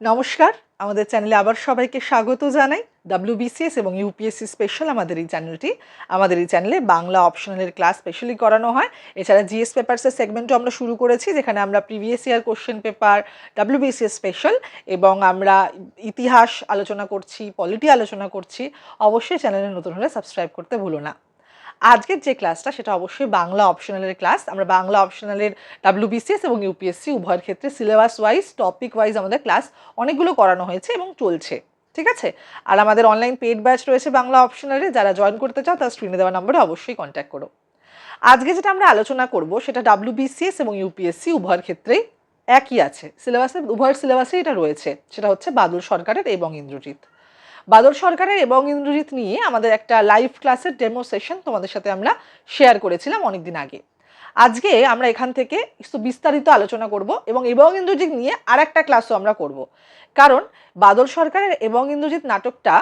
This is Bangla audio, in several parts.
নমস্কার। আমাদের চ্যানেলে আবার সবাইকে স্বাগত জানাই। ডাব্লিউবিসিএস এবং ইউপিএসসি স্পেশাল আমাদের এই চ্যানেলটি আমাদের এই চ্যানেলে বাংলা অপশনালের ক্লাস স্পেশালি করানো হয়। এছাড়া জিএস পেপারসের সেগমেন্টও আমরা শুরু করেছি, যেখানে আমরা previous year question paper WBCS special এবং আমরা ইতিহাস আলোচনা করছি পলিটি আলোচনা করছি। অবশ্যই চ্যানেলে নতুন হলে সাবস্ক্রাইব করতে ভুলো না। আজকের যে ক্লাসটা সেটা অবশ্যই বাংলা অপশনালের ক্লাস আমরা বাংলা অপশনালের ডাব্লিউবিসিএস এবং ইউপিএসসি উভয়ের ক্ষেত্রে সিলেবাস ওয়াইজ টপিক ওয়াইজ আমাদের ক্লাস অনেকগুলো করানো হয়েছে এবং চলছে। ঠিক আছে? আর আমাদের অনলাইন পেড ব্যাচ রয়েছে বাংলা অপশনালে যারা জয়েন করতে চাও, তার স্ক্রিনে দেওয়া নম্বরে অবশ্যই কন্ট্যাক্ট করো। আজকে যেটা আমরা আলোচনা করব, সেটা ডাব্লিউবিসিএস এবং ইউপিএসসি উভয়ের ক্ষেত্রেই একই আছে। সিলেবাসে উভয়ের সিলেবাসে এটা রয়েছে। সেটা হচ্ছে বাদল সরকারের এবং ইন্দ্রজিৎ। বাদল সরকারের এবং ইন্দ্রজিৎ নিয়ে আমাদের একটা লাইভ ক্লাসের ডেমো সেশন তোমাদের সাথে আমরা শেয়ার করেছিলাম অনেকদিন আগে। আজকে আমরা এখান থেকে একটু বিস্তারিত আলোচনা করব এবং এবং ইন্দ্রজিৎ নিয়ে আর একটা ক্লাসও আমরা করব। কারণ বাদল সরকারের এবং ইন্দ্রজিৎ নাটকটা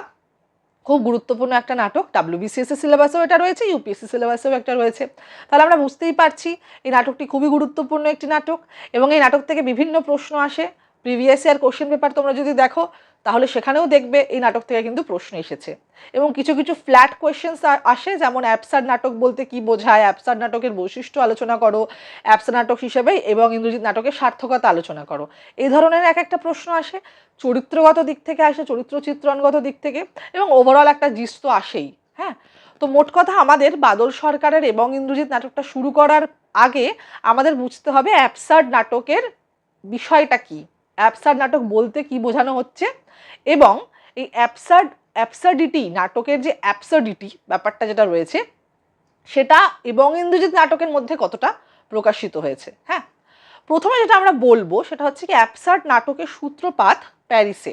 খুব গুরুত্বপূর্ণ একটা নাটক। ডাব্লিউবিসিএস এর সিলেবাসেও এটা রয়েছে ইউপিএসসি সিলেবাসেও একটা রয়েছে। তাহলে আমরা বুঝতেই পারছি এই নাটকটি খুবই গুরুত্বপূর্ণ একটি নাটক এবং এই নাটক থেকে বিভিন্ন প্রশ্ন আসে। প্রিভিয়াস ইয়ার কোশ্চেন পেপার তোমরা যদি দেখো, তাহলে সেখানেও দেখবে এই নাটক থেকে কিন্তু প্রশ্ন এসেছে। এবং কিছু কিছু ফ্ল্যাট কোয়েশ্চেন্স আসে, যেমন অ্যাপসার নাটক বলতে কি বোঝায় অ্যাপসার নাটকের বৈশিষ্ট্য আলোচনা করো অ্যাপসার নাটক হিসেবে এবং ইন্দ্রজিৎ নাটকের সার্থকতা আলোচনা করো। এই ধরনের এক একটা প্রশ্ন আসে, চরিত্রগত দিক থেকে আসে চরিত্র চিত্রণগত দিক থেকে, এবং ওভারঅল একটা জিস তো আসেই হ্যাঁ? তো মোট কথা আমাদের বাদল সরকারের এবং ইন্দ্রজিৎ নাটকটা শুরু করার আগে আমাদের বুঝতে হবে অ্যাপসার্ড নাটকের বিষয়টা কি। অ্যাপসার্ড নাটক বলতে কি বোঝানো হচ্ছে? এবং এই অ্যাপসার্ড অ্যাপসার্ডিটি, নাটকের যে অ্যাপসার্ডিটি ব্যাপারটা যেটা রয়েছে, সেটা এবং ইন্দ্রজিৎ নাটকের মধ্যে কতটা প্রকাশিত হয়েছে? হ্যাঁ? প্রথমে যেটা আমরা বলব, সেটা হচ্ছে কি অ্যাপসার্ড নাটকের সূত্রপাত প্যারিসে।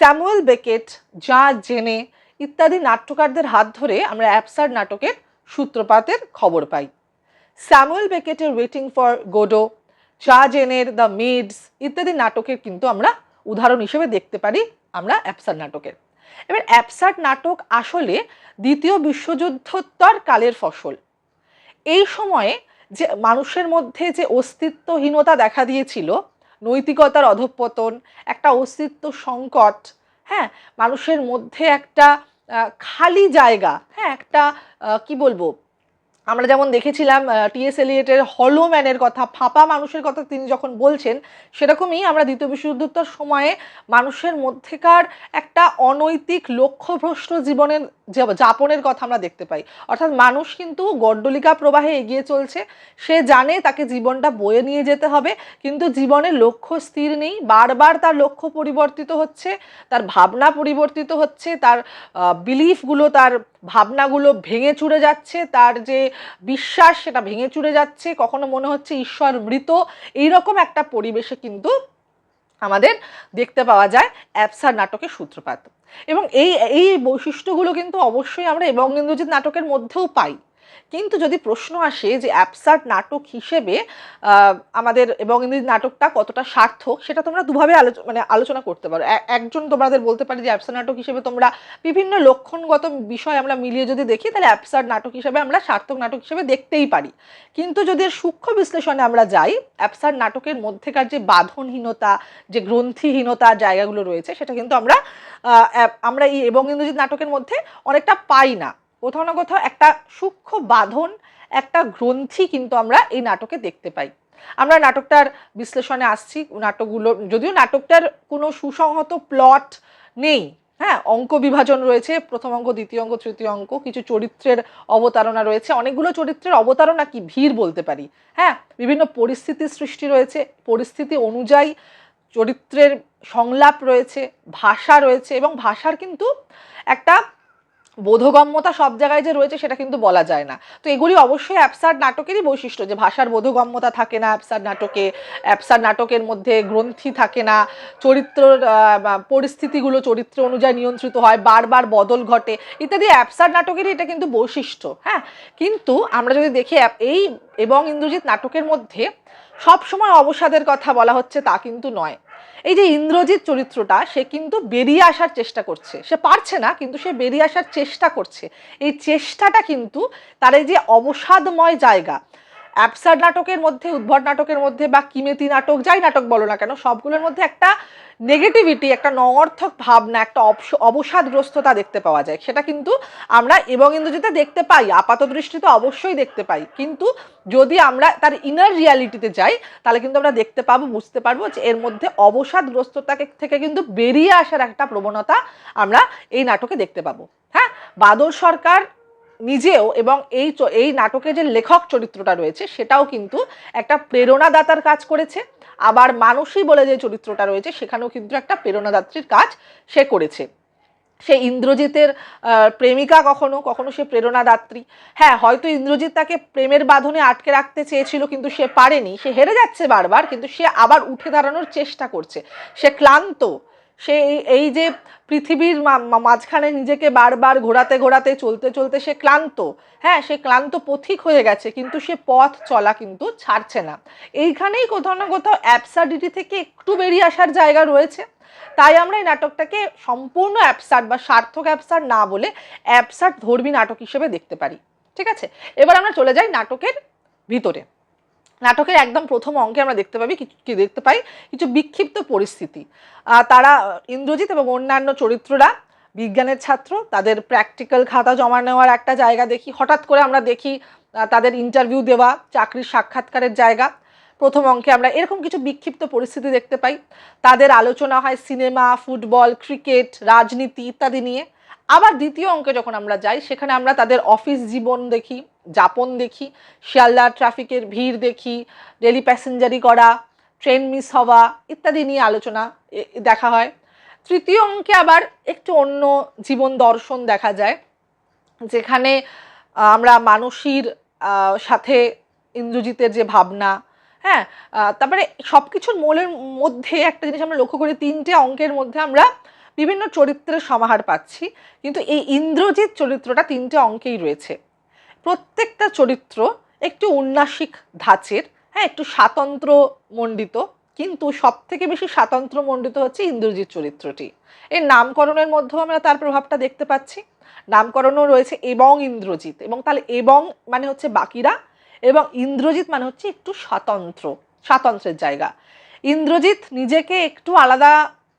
স্যামুয়েল বেকেট, যা জেনে ইত্যাদি নাট্যকারদের হাত ধরে আমরা অ্যাপসার্ড নাটকের সূত্রপাতের খবর পাই। স্যামুয়েল বেকেটের ওয়েটিং ফর গোডো চা জেনের দ্য মেডস ইত্যাদি নাটকের কিন্তু আমরা উদাহরণ হিসেবে দেখতে পারি আমরা অ্যাপসার নাটকের। এবার অ্যাপসার নাটক আসলে দ্বিতীয় বিশ্বযুদ্ধোত্তর কালের ফসল। এই সময়ে যে মানুষের মধ্যে যে অস্তিত্বহীনতা দেখা দিয়েছিল, নৈতিকতার অধঃপতন, একটা অস্তিত্ব সংকট হ্যাঁ মানুষের মধ্যে একটা খালি জায়গা হ্যাঁ একটা কি বলব? আমরা যেমন দেখেছিলাম টিএস এলিয়েটের হলো ম্যানের কথা, ফাঁপা মানুষের কথা তিনি যখন বলছেন, সেরকমই আমরা দ্বিতীয় বিশ্বযুদ্ধোত্তর সময়ে মানুষের মধ্যেকার একটা অনৈতিক লক্ষ্যভ্রষ্ট জীবনের যাপনের কথা আমরা দেখতে পাই। অর্থাৎ মানুষ কিন্তু গড্ডলিকা প্রবাহে এগিয়ে চলছে, সে জানে তাকে জীবনটা বয়ে নিয়ে যেতে হবে, কিন্তু জীবনের লক্ষ্য স্থির নেই, বারবার তার লক্ষ্য পরিবর্তিত হচ্ছে, তার ভাবনা পরিবর্তিত হচ্ছে, তার বিলিফগুলো তার ভাবনাগুলো ভেঙে চুরে যাচ্ছে, তার যে বিশ্বাস সেটা ভেঙে চুরে যাচ্ছে, কখনো মনে হচ্ছে ঈশ্বর মৃত। এইরকম একটা পরিবেশে কিন্তু আমাদের দেখতে পাওয়া যায় অ্যাপসার নাটকের সূত্রপাত। এবং এই এই বৈশিষ্ট্যগুলো কিন্তু অবশ্যই আমরা এবং ইন্দ্রজিৎ নাটকের মধ্যেও পাই। কিন্তু যদি প্রশ্ন আসে যে অ্যাপসার্ট নাটক হিসেবে আমাদের এবং ইংরেজি নাটকটা কতটা সার্থক, সেটা তোমরা দুভাবে আলোচনা মানে আলোচনা করতে পারো। একজন তোমাদের বলতে পারে যে অ্যাপসার নাটক হিসেবে তোমরা বিভিন্ন লক্ষণগত বিষয় আমরা মিলিয়ে যদি দেখি, তাহলে অ্যাপসার্ট নাটক হিসেবে আমরা সার্থক নাটক হিসেবে দেখতেই পারি। কিন্তু যদি এর সূক্ষ্ম বিশ্লেষণে আমরা যাই অ্যাপসার নাটকের মধ্যেকার যে বাঁধনহীনতা, যে গ্রন্থিহীনতা জায়গাগুলো রয়েছে, সেটা কিন্তু আমরা আমরা এই এবং ইন্দ্রজিৎ নাটকের মধ্যে অনেকটা পাই না। কোথাও না কোথাও একটা সূক্ষ্ম বাঁধন, একটা গ্রন্থি কিন্তু আমরা এই নাটকে দেখতে পাই। আমরা নাটকটার বিশ্লেষণে আসছি, নাটকগুলো, যদিও নাটকটার কোনো সুসংহত প্লট নেই হ্যাঁ? অঙ্ক বিভাজন রয়েছে, প্রথম অঙ্ক, দ্বিতীয় অঙ্ক, তৃতীয় অঙ্ক, কিছু চরিত্রের অবতারণা রয়েছে। অনেকগুলো চরিত্রের অবতারণা কি ভিড় বলতে পারি হ্যাঁ? বিভিন্ন পরিস্থিতির সৃষ্টি রয়েছে, পরিস্থিতি অনুযায়ী চরিত্রের সংলাপ রয়েছে, ভাষা রয়েছে এবং ভাষার কিন্তু একটা বোধগম্যতা সব জায়গায় যে রয়েছে সেটা কিন্তু বলা যায় না। তো এগুলি অবশ্যই অ্যাপসার নাটকেরই বৈশিষ্ট্য যে ভাষার বোধগম্যতা থাকে না অ্যাপসার নাটকে অ্যাপসার নাটকের মধ্যে গ্রন্থি থাকে না বা পরিস্থিতিগুলো চরিত্র অনুযায়ী নিয়ন্ত্রিত হয়, বারবার বদল ঘটে, ইত্যাদি অ্যাপসার নাটকেরই এটা কিন্তু বৈশিষ্ট্য হ্যাঁ? কিন্তু আমরা যদি দেখি এই এবং ইন্দ্রজিৎ নাটকের মধ্যে সবসময় অবসাদের কথা বলা হচ্ছে তা কিন্তু নয়। এই যে ইন্দ্রজিৎ চরিত্রটা, সে কিন্তু বেরিয়ে আসার চেষ্টা করছে। সে পারছে না, কিন্তু সে বেরিয়ে আসার চেষ্টা করছে। এই চেষ্টাটা কিন্তু তার এই যে অবসাদময় জায়গা অ্যাবসার্ড নাটকের মধ্যে, উদ্ভট নাটকের মধ্যে বা কিমেতি নাটক, যাই নাটক বলো না কেন, সবগুলোর মধ্যে একটা নেগেটিভিটি একটা নঅর্থক ভাবনা, একটা অবস- অবসাদগ্রস্ততা দেখতে পাওয়া যায়। সেটা কিন্তু আমরা এবং ইন্দ্রজিতে দেখতে পাই, আপাত দৃষ্টিতে অবশ্যই দেখতে পাই। কিন্তু যদি আমরা তার ইনার রিয়ালিটিতে যাই, তাহলে কিন্তু আমরা দেখতে পাবো, বুঝতে পারব যে এর মধ্যে অবসাদগ্রস্ততাকে থেকে কিন্তু বেরিয়ে আসার একটা প্রবণতা আমরা এই নাটকে দেখতে পাবো। হ্যাঁ? বাদল সরকার নিজেও এবং এই এই নাটকে যে লেখক চরিত্রটা রয়েছে, সেটাও কিন্তু একটা প্রেরণাদাতার কাজ করেছে। আবার মানুষই বলে যে চরিত্রটা রয়েছে, সেখানেও কিন্তু একটা প্রেরণাদাত্রীর কাজ সে করেছে। সে ইন্দ্রজিতের প্রেমিকা কখনো কখনো সে প্রেরণাদাত্রী। হ্যাঁ হয়তো ইন্দ্রজিৎ তাকে প্রেমের বাঁধনে আটকে রাখতে চেয়েছিল, কিন্তু সে পারেনি। সে হেরে যাচ্ছে বারবার, কিন্তু সে আবার উঠে দাঁড়ানোর চেষ্টা করছে। সে ক্লান্ত সে এই- যে পৃথিবীর মাঝখানে নিজেকে বারবার ঘোরাতে ঘোরাতে, চলতে চলতে সে ক্লান্ত। হ্যাঁ সে ক্লান্ত পথিক হয়ে গেছে, কিন্তু সে পথ চলা কিন্তু ছাড়ছে না। এইখানেই কোথাও না কোথাও অ্যাবসার্ডিটি থেকে একটু বেরিয়ে আসার জায়গা রয়েছে। তাই আমরা এই নাটকটাকে সম্পূর্ণ অ্যাবসার্ড বা সার্থক অ্যাবসার্ড না বলে অ্যাবসার্ড ধর্মী নাটক হিসেবে দেখতে পারি। ঠিক আছে? এবার আমরা চলে যাই নাটকের ভিতরে। নাটকের একদম প্রথম অঙ্কে আমরা দেখতে পাবি, কি- দেখতে পাই? কিছু বিক্ষিপ্ত পরিস্থিতি। তারা, ইন্দ্রজিৎ এবং অন্যান্য চরিত্ররা, বিজ্ঞানের ছাত্র, তাদের প্র্যাকটিক্যাল খাতা জমা নেওয়ার একটা জায়গা দেখি, হঠাৎ করে আমরা দেখি তাদের ইন্টারভিউ দেওয়া, চাকরির সাক্ষাৎকারের জায়গা। প্রথম অঙ্কে আমরা এরকম কিছু বিক্ষিপ্ত পরিস্থিতি দেখতে পাই। তাদের আলোচনা হয় সিনেমা ফুটবল ক্রিকেট রাজনীতি ইত্যাদি নিয়ে। আবার দ্বিতীয় অঙ্কে যখন আমরা যাই সেখানে আমরা তাদের অফিস জীবন দেখি যাপন দেখি শিয়ালদা ট্রাফিকের ভিড় দেখি ডেলি প্যাসেঞ্জারি করা ট্রেন মিস হওয়া ইত্যাদি নিয়ে আলোচনা দেখা হয়। তৃতীয় অঙ্কে আবার একটু অন্য জীবন দর্শন দেখা যায় যেখানে আমরা মানসীর আহ, সাথে ইন্দ্রজিতের যে ভাবনা হ্যাঁ তারপরে সব কিছুর মূলের মধ্যে একটা জিনিস আমরা লক্ষ্য করি তিনটে অঙ্কের মধ্যে আমরা বিভিন্ন চরিত্রের সমাহার পাচ্ছি, কিন্তু এই ইন্দ্রজিৎ চরিত্রটা তিনটে অঙ্কেই রয়েছে। প্রত্যেকটা চরিত্র একটু উন্নাসিক ধাঁচের হ্যাঁ একটু স্বাতন্ত্র মণ্ডিত কিন্তু সব থেকে বেশি স্বাতন্ত্র মণ্ডিত হচ্ছে ইন্দ্রজিৎ চরিত্রটি। এর নামকরণের মধ্যেও আমরা তার প্রভাবটা দেখতে পাচ্ছি। নামকরণও রয়েছে এবং ইন্দ্রজিৎ, এবং তাহলে এবং মানে হচ্ছে বাকিরা, এবং ইন্দ্রজিৎ মানে হচ্ছে একটু স্বাতন্ত্র, স্বাতন্ত্রের জায়গা। ইন্দ্রজিৎ নিজেকে একটু আলাদা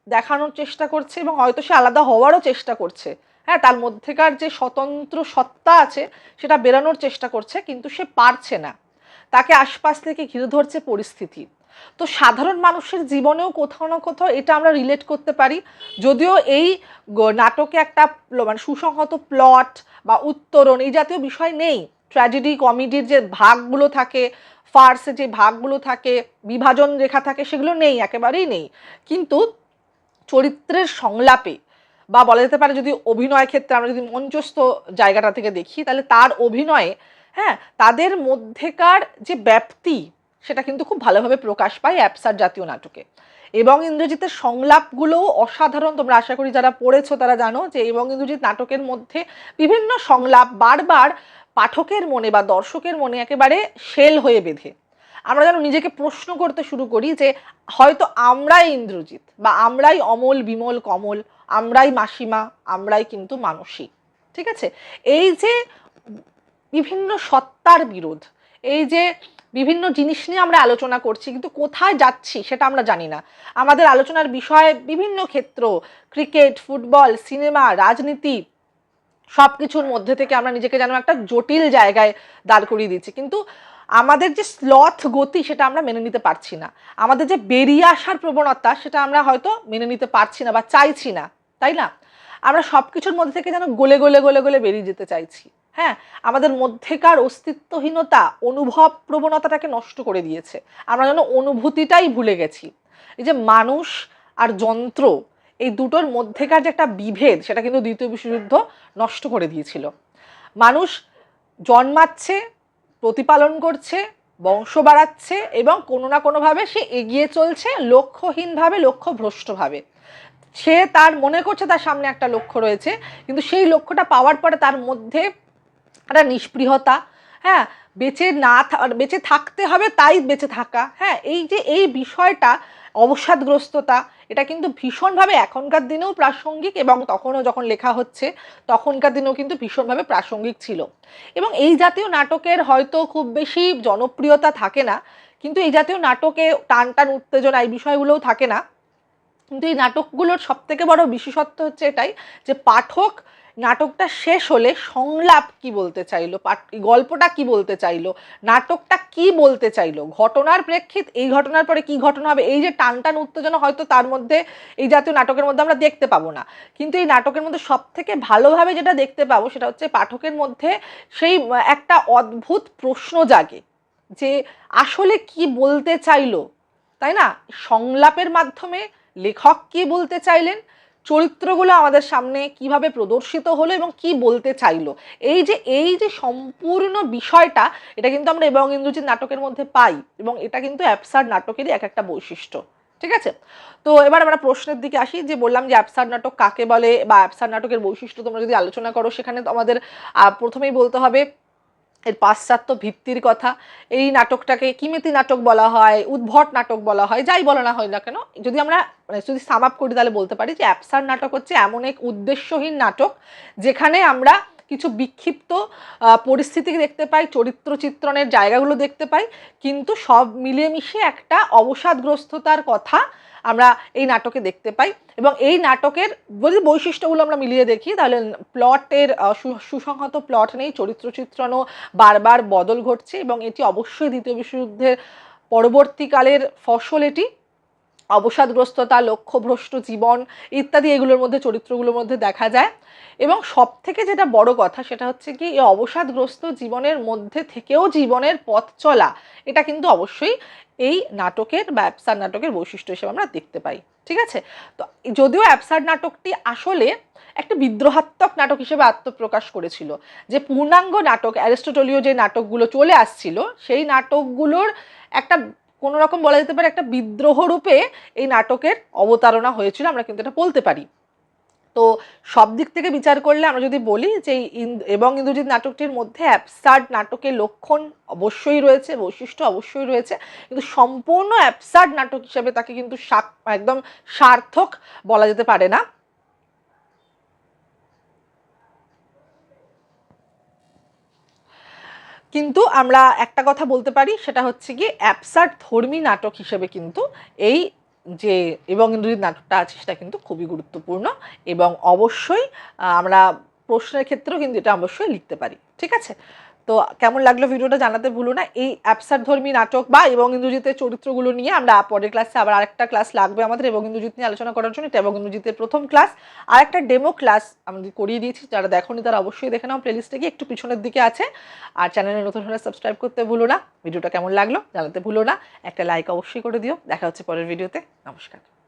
দেখানোর চেষ্টা করছে এবং হয়তো সে আলাদা হওয়ারও চেষ্টা করছে। হ্যাঁ তার মধ্যেকার যে স্বতন্ত্র সত্তা আছে, সেটা বেরানোর চেষ্টা করছে, কিন্তু সে পারছে না। তাকে আশপাশ থেকে ঘিরে ধরছে পরিস্থিতি। তো সাধারণ মানুষের জীবনেও কোথাও না কোথাও এটা আমরা রিলেট করতে পারি। যদিও এই নাটকে একটা মানে সুসংহত প্লট বা উত্তরণ এই জাতীয় বিষয় নেই। ট্র্যাজেডি কমেডির যে ভাগগুলো থাকে ফার্সে যে ভাগগুলো থাকে, বিভাজন রেখা থাকে, সেগুলো নেই, একেবারেই নেই। কিন্তু চরিত্রের সংলাপে বা বলা যেতে পারে যদি অভিনয় ক্ষেত্রে আমরা যদি মঞ্চস্থ জায়গাটা থেকে দেখি, তাহলে তার অভিনয়ে হ্যাঁ তাদের মধ্যেকার যে ব্যাপ্তি, সেটা কিন্তু খুব ভালোভাবে প্রকাশ পায় অ্যাপসার জাতীয় নাটকে। এবং ইন্দ্রজিতের সংলাপগুলোও অসাধারণ, তোমরা আশা করি যারা পড়েছো তারা জানো যে এবং ইন্দ্রজিৎ নাটকের মধ্যে বিভিন্ন সংলাপ বারবার পাঠকের মনে বা দর্শকের মনে একেবারে শেল হয়ে বেঁধে। আমরা যেন নিজেকে প্রশ্ন করতে শুরু করি যে হয়তো আমরাই ইন্দ্রজিৎ বা আমরাই অমল, বিমল, কমল, আমরাই মাসিমা, আমরাই কিন্তু মানসী, ঠিক আছে? এই যে বিভিন্ন সত্তার বিরোধ, এই যে বিভিন্ন জিনিস নিয়ে আমরা আলোচনা করছি, কিন্তু কোথায় যাচ্ছি সেটা আমরা জানি না। আমাদের আলোচনার বিষয়ে বিভিন্ন ক্ষেত্র, ক্রিকেট, ফুটবল, সিনেমা, রাজনীতি সব কিছুর মধ্যে থেকে আমরা নিজেকে যেন একটা জটিল জায়গায় দাঁড় করিয়ে দিচ্ছি। কিন্তু আমাদের যে স্লথ গতি সেটা আমরা মেনে নিতে পারছি না। আমাদের যে বেরিয়ে আসার প্রবণতা সেটা আমরা হয়তো মেনে নিতে পারছি না বা চাইছি না, তাই না? আমরা সব কিছুর মধ্যে থেকে যেন গলে গলে গলে গলে বেরিয়ে যেতে চাইছি। হ্যাঁ আমাদের মধ্যেকার অস্তিত্বহীনতা, অনুভব প্রবণতাটাকে নষ্ট করে দিয়েছে। আমরা যেন অনুভূতিটাই ভুলে গেছি। এই যে মানুষ আর যন্ত্র, এই দুটোর মধ্যেকার যে একটা বিভেদ, সেটা কিন্তু দ্বিতীয় বিশ্বযুদ্ধ নষ্ট করে দিয়েছিল। মানুষ জন্মাচ্ছে প্রতিপালন করছে, বংশ বাড়াচ্ছে এবং কোনো না কোনোভাবে সে এগিয়ে চলছে লক্ষ্যহীনভাবে, লক্ষ্যভ্রষ্টভাবে। সে তার মনে করছে তার সামনে একটা লক্ষ্য রয়েছে, কিন্তু সেই লক্ষ্যটা পাওয়ার পরে তার মধ্যে একটা নিষ্পৃহতা হ্যাঁ বেঁচে না বেঁচে থাকতে হবে, তাই বেঁচে থাকা। হ্যাঁ এই যে, এই বিষয়টা অবসাদগ্রস্ততা এটা কিন্তু ভীষণভাবে এখনকার দিনেও প্রাসঙ্গিক এবং তখনও যখন লেখা হচ্ছে, তখনকার দিনেও কিন্তু ভীষণভাবে প্রাসঙ্গিক ছিল। এবং এই জাতীয় নাটকের হয়তো খুব বেশি জনপ্রিয়তা থাকে না, কিন্তু এই জাতীয় নাটকে টান টান উত্তেজনা এই বিষয়গুলোও থাকে না। কিন্তু এই নাটকগুলোর সবথেকে বড় বিশেষত্ব হচ্ছে এটাই যে পাঠক নাটকটা শেষ হলে সংলাপ কি বলতে চাইলো? গল্পটা কি বলতে চাইলো? নাটকটা কি বলতে চাইলো? ঘটনার প্রেক্ষিত, এই ঘটনার পরে কি ঘটনা হবে? এই যে টান টান উত্তেজনা হয়তো তার মধ্যে এই জাতীয় নাটকের মধ্যে আমরা দেখতে পাবো না। কিন্তু এই নাটকের মধ্যে সব থেকে ভালোভাবে যেটা দেখতে পাবো সেটা হচ্ছে পাঠকের মধ্যে সেই, একটা অদ্ভুত প্রশ্ন জাগে যে আসলে কি বলতে চাইলো? তাই না? সংলাপের মাধ্যমে লেখক কি বলতে চাইলেন? চরিত্রগুলো আমাদের সামনে কীভাবে প্রদর্শিত হলো এবং কি বলতে চাইলো। এই যে এই যে সম্পূর্ণ বিষয়টা, এটা কিন্তু আমরা এবং ইন্দ্রজিৎ নাটকের মধ্যে পাই এবং এটা কিন্তু অ্যাপসার নাটকেরই এক একটা বৈশিষ্ট্য। ঠিক আছে? তো এবার আমরা প্রশ্নের দিকে আসি, যে বললাম যে অ্যাপসার নাটক কাকে বলে বা অ্যাপসার নাটকের বৈশিষ্ট্য তোমরা যদি আলোচনা করো, সেখানে তো আমাদের প্রথমেই বলতে হবে এর পাশ্চাত্য ভিত্তির কথা, এই নাটকটাকে কিমেতি নাটক বলা হয়, উদ্ভট নাটক বলা হয়, যাই বলা না হয় না কেন, যদি আমরা মানে যদি সাম আপ করি তাহলে বলতে পারি যে অ্যাপসার নাটক হচ্ছে এমন এক উদ্দেশ্যহীন নাটক, যেখানে আমরা কিছু বিক্ষিপ্ত পরিস্থিতি দেখতে পাই, চরিত্র চিত্রণের জায়গাগুলো দেখতে পাই, কিন্তু সব মিলিয়ে মিশিয়ে একটা অবসাদগ্রস্ততার কথা আমরা এই নাটকে দেখতে পাই এবং এই নাটকের যদি বৈশিষ্ট্যগুলো আমরা মিলিয়ে দেখি, তাহলে প্লটের সুসংহত প্লট নেই, চরিত্র চিত্রণও বারবার বদল ঘটছে এবং এটি অবশ্যই দ্বিতীয় বিশ্বযুদ্ধের পরবর্তীকালের ফসল এটি। অবসাদগ্রস্ততা, লক্ষ্যভ্রষ্ট জীবন ইত্যাদি এগুলোর মধ্যে, চরিত্রগুলোর মধ্যে দেখা যায়। এবং সব থেকে যেটা বড় কথা সেটা হচ্ছে কি, এই অবসাদগ্রস্ত জীবনের মধ্যে থেকেও জীবনের পথ চলা, এটা কিন্তু অবশ্যই এই নাটকের বা অ্যাপসার নাটকের বৈশিষ্ট্য হিসেবে আমরা দেখতে পাই। ঠিক আছে? তো যদিও অ্যাপসার নাটকটি আসলে একটা বিদ্রোহাত্মক নাটক হিসেবে আত্মপ্রকাশ করেছিল, যে পূর্ণাঙ্গ নাটক অ্যারিস্টোটলীয় যে নাটকগুলো চলে আসছিল, সেই নাটকগুলোর একটা কোনো রকম বলা যেতে পারে একটা বিদ্রোহ রূপে এই নাটকের অবতারণা হয়েছিল, আমরা কিন্তু এটা বলতে পারি। তো সব দিক থেকে বিচার করলে আমরা যদি বলি যে এবং ইন্দ্রজিৎ নাটকটির মধ্যে অ্যাপসার্ড নাটকের লক্ষণ অবশ্যই রয়েছে, বৈশিষ্ট্য অবশ্যই রয়েছে, কিন্তু সম্পূর্ণ অ্যাপসার্ড নাটক হিসেবে তাকে কিন্তু একদম সার্থক বলা যেতে পারে না। কিন্তু আমরা একটা কথা বলতে পারি, সেটা হচ্ছে কি অ্যাপসার ধর্মী নাটক হিসেবে কিন্তু এই যে, এবং নাটকটা আছে, সেটা কিন্তু খুবই গুরুত্বপূর্ণ এবং অবশ্যই আমরা প্রশ্নের ক্ষেত্রেও কিন্তু এটা অবশ্যই লিখতে পারি। ঠিক আছে? তো কেমন লাগল ভিডিওটা জানাতে ভুলো না। এই অ্যাপসার ধর্মী নাটক বা এবং ইন্দ্রজিতের চরিত্রগুলো নিয়ে আমরা পরের ক্লাসে আবার আরেকটা ক্লাস লাগবে আমাদের এবং ইন্দ্রজিৎ নিয়ে আলোচনা করার জন্য। এটা এবং ইন্দ্রজিতের প্রথম ক্লাস আর একটা ডেমো ক্লাস আমাদের করিয়ে দিয়েছি, যারা দেখোনি তারা অবশ্যই দেখে নাও প্লেলিস্টে গিয়ে, একটু পিছনের দিকে আছে। আর চ্যানেলে নতুন হলে সাবস্ক্রাইব করতে ভুলো না। ভিডিওটা কেমন লাগল জানাতে ভুলো না। একটা লাইক অবশ্যই করে দিও। দেখা হচ্ছে পরের ভিডিওতে নমস্কার।